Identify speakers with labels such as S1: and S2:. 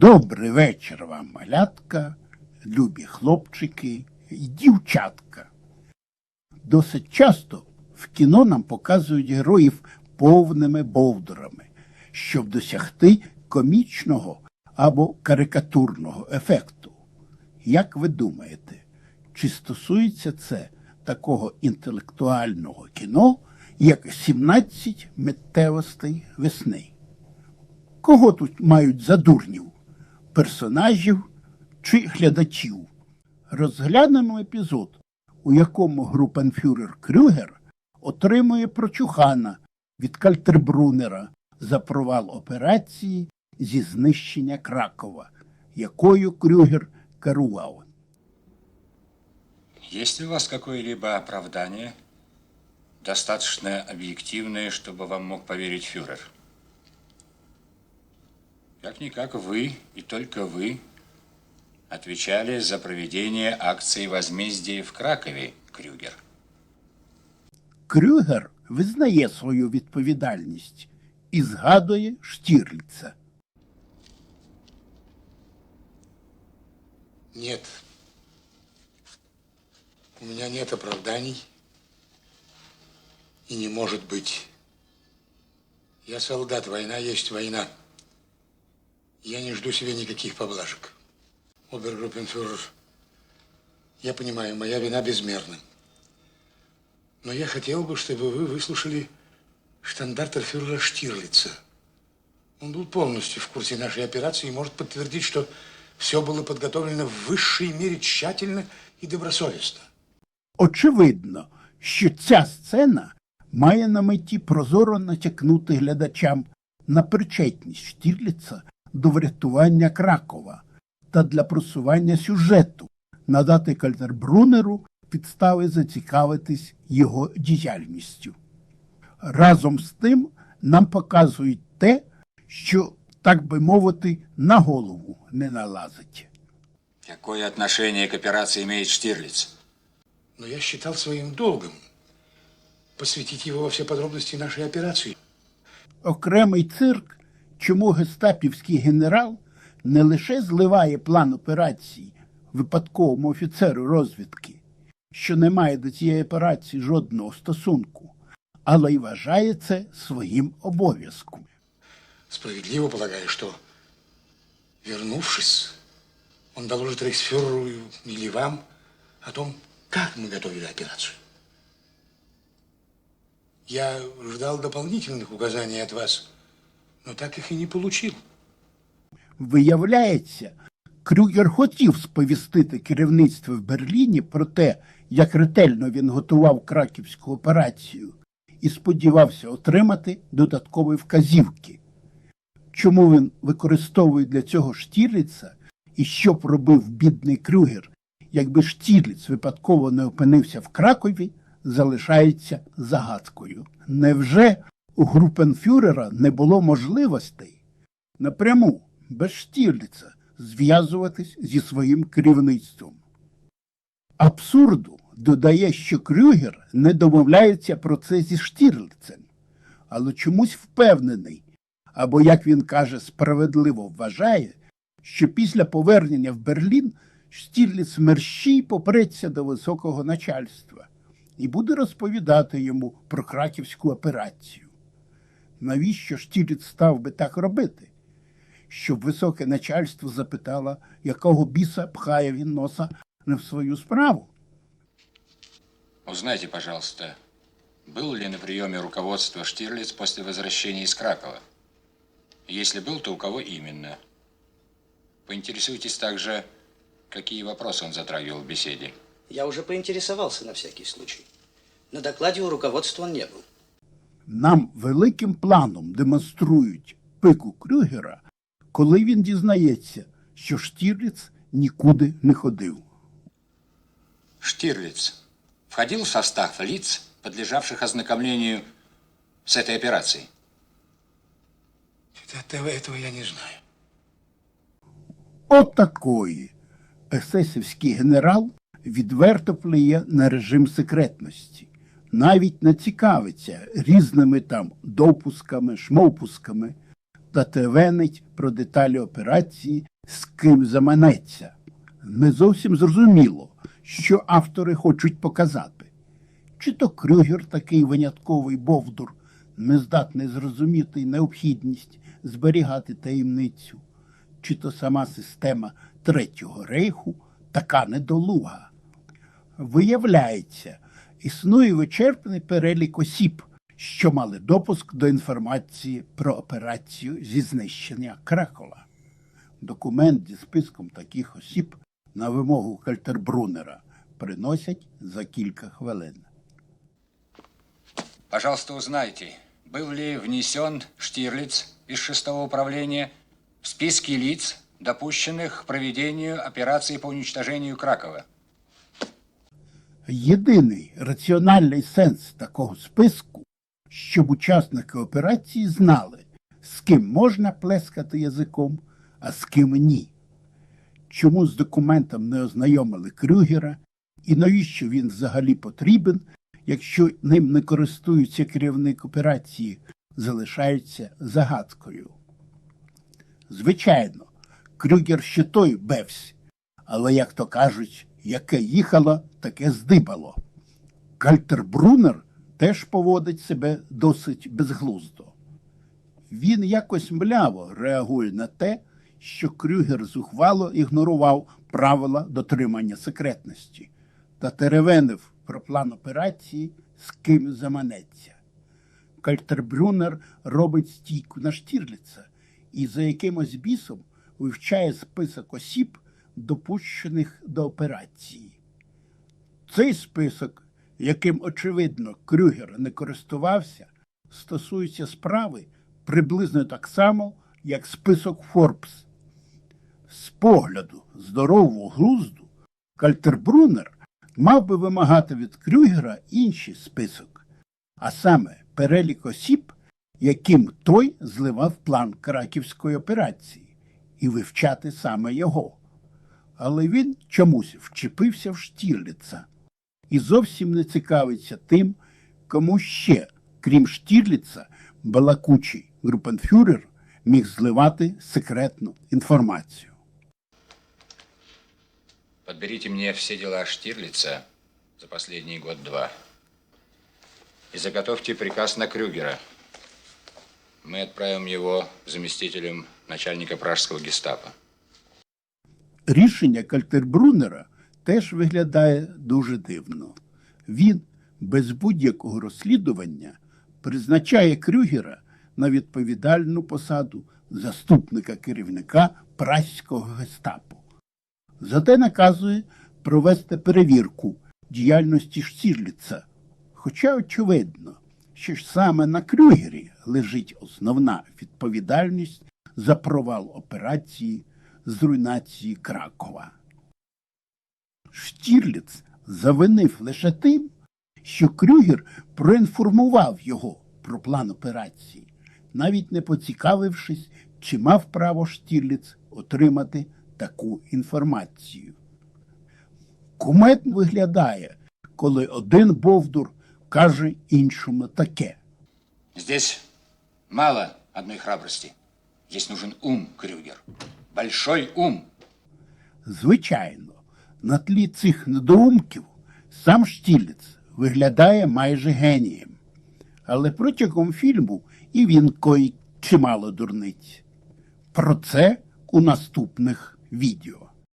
S1: Добрий вечір вам, малятка, любі хлопчики і дівчатка. Досить часто в кіно нам показують героїв повними бовдурами, щоб досягти комічного або карикатурного ефекту. Як ви думаєте, чи стосується це такого інтелектуального кіно, як 17 миттєвостей весни? Кого тут мають за дурнів? Персонажів чи глядачів? Розглянемо епізод, у якому групенфюрер Крюгер отримує прочухана від Кальтербрунера за провал операції зі знищення Кракова, якою Крюгер керував.
S2: Есть ли у вас какое-либо оправдание, достаточно объективное, чтобы вам мог поверить фюрер? Как-никак вы и только вы отвечали за проведение акции возмездия в Кракове, Крюгер.
S1: Крюгер визнає свою відповідальність і згадує Штірліца.
S3: Нет. У меня нет оправданий. И не может быть. Я солдат, война есть война. Я не жду себе никаких поблажек. Обергруппенфюрер, я понимаю, моя вина безмерна. Но я хотел бы, чтобы вы выслушали штандартенфюрера Штирлица. Он был полностью в курсе нашей операции и может подтвердить, что все было подготовлено в высшей мере тщательно и добросовестно.
S1: Очевидно, що ця сцена має на меті прозоро натякнути глядачам на причетність Штірліца до врятування Кракова та для просування сюжету, надати Кальтербрунеру підстави зацікавитись його діяльністю. Разом з тим нам показують те, що, так би мовити, на голову не налазить.
S2: Какое отношение к операции имеет Штирлиц?
S3: Но я считал своим долгом посвятить его во все подробности нашей операции.
S1: окремий цирк, чому гестапівський генерал не лише зливає план операції випадковому офіцеру розвідки, що не має до цієї операції жодного стосунку, але й вважає це своїм обов'язком.
S3: Справедливо полагаю, что, вернувшись, он доложит рейхсфюреру или вам о том, как мы готовили операцию. Я ждал дополнительных указаний от вас, но так их и не получил.
S1: Виявляється, Крюгер хотів сповістити керівництво в Берліні про те, як ретельно він готував краківську операцію, і сподівався отримати додаткові вказівки. Чому він використовує для цього Штірліца і що б робив бідний Крюгер, якби Штірліц випадково не опинився в Кракові, залишається загадкою. Невже у групенфюрера не було можливостей напряму, без Штірліца, зв'язуватись зі своїм керівництвом? Абсурду додає, що Крюгер не домовляється про це зі Штірлицем, але чомусь впевнений, або, як він каже, справедливо вважає, що після повернення в Берлін Штірліц мерщій попреться до високого начальства і буде розповідати йому про краківську операцію. Навіщо Штірліц став би так робити? Щоб високе начальство запитало, якого біса пхає він носа не в свою справу.
S2: Узнайте, пожалуйста, был ли на приеме руководства Штирлиц после возвращения из Кракова? Если был, то у кого именно? Поинтересуйтесь также, какие вопросы он затрагивал в беседе.
S4: Я уже поинтересовался на всякий случай. На докладе у руководства он не был.
S1: Нам великим планом демонструють пику Крюгера, коли він дізнається, що Штірліц нікуди не ходив.
S2: Штирлиц входил в состав лиц, подлежавших ознакомлению с этой операцией?
S3: Этого, этого я не знаю.
S1: Отакої. Есесівський генерал відверто плює на режим секретності, навіть не цікавиться різними там допусками, шмовпусками, та тевенить про деталі операції, з ким заманеться. Не зовсім зрозуміло, що автори хочуть показати. Чи то Крюгер такий винятковий бовдур, не здатний зрозуміти необхідність зберігати таємницю, чи то сама система Третього рейху така недолуга. Виявляється, існує вичерпний перелік осіб, що мали допуск до інформації про операцію зі знищення Кракола. Документ зі списком таких осіб на вимогу Кальтербрунера приносять за кілька хвилин.
S2: Пожалуйста, узнайте, был ли внесен Штирлиц из шестого управления в списки лиц, допущенных к проведению операции по уничтожению Кракова.
S1: Єдиний раціональний сенс такого списку, щоб учасники операції знали, з ким можна плескати язиком, а з ким ні. Чому з документом не ознайомили Крюгера і навіщо він взагалі потрібен, якщо ним не користується керівник операції, залишається загадкою. Звичайно, Крюгер ще той бевсь, але, як то кажуть, яке їхало, таке здибало. Кальтербрунер теж поводить себе досить безглуздо. Він якось мляво реагує на те, що Крюгер зухвало ігнорував правила дотримання секретності та теревенив про план операції, з ким заманеться. Кальтербрюнер робить стійку на Штірліца і за якимось бісом вивчає список осіб, допущених до операції. Цей список, яким, очевидно, Крюгер не користувався, стосується справи приблизно так само, як список Форбс. З погляду здорового глузду Кальтербрунер мав би вимагати від Крюгера інший список, а саме перелік осіб, яким той зливав план краківської операції, і вивчати саме його. Але він чомусь вчепився в Штірліца і зовсім не цікавиться тим, кому ще, крім Штірліца, балакучий групенфюрер міг зливати секретну інформацію.
S2: Подберите мне все дела Штирлица за последний год-два. И заготовьте приказ на Крюгера. Мы отправим его заместителем начальника пражского гестапо.
S1: Рішення Кальтербрунера теж виглядає дуже дивно. Він без будь-якого розслідування призначає Крюгера на відповідальну посаду заступника керівника праського гестапо. Зате наказує провести перевірку діяльності Штірліца. Хоча очевидно, що ж саме на Крюгері лежить основна відповідальність за провал операції з руйнації Кракова. Штірліц завинив лише тим, що Крюгер проінформував його про план операції, навіть не поцікавившись, чи мав право Штірліц отримати таку інформацію. Куметно виглядає, коли один Бовдур каже іншому таке.
S2: Здесь мало одной храбрости. Здесь нужен ум, Крюгер. Большой ум.
S1: Звичайно, на тлі цих недоумків сам Штілець виглядає майже генієм. Але протягом фільму і він коїть чимало дурниць. Про це у наступних відео.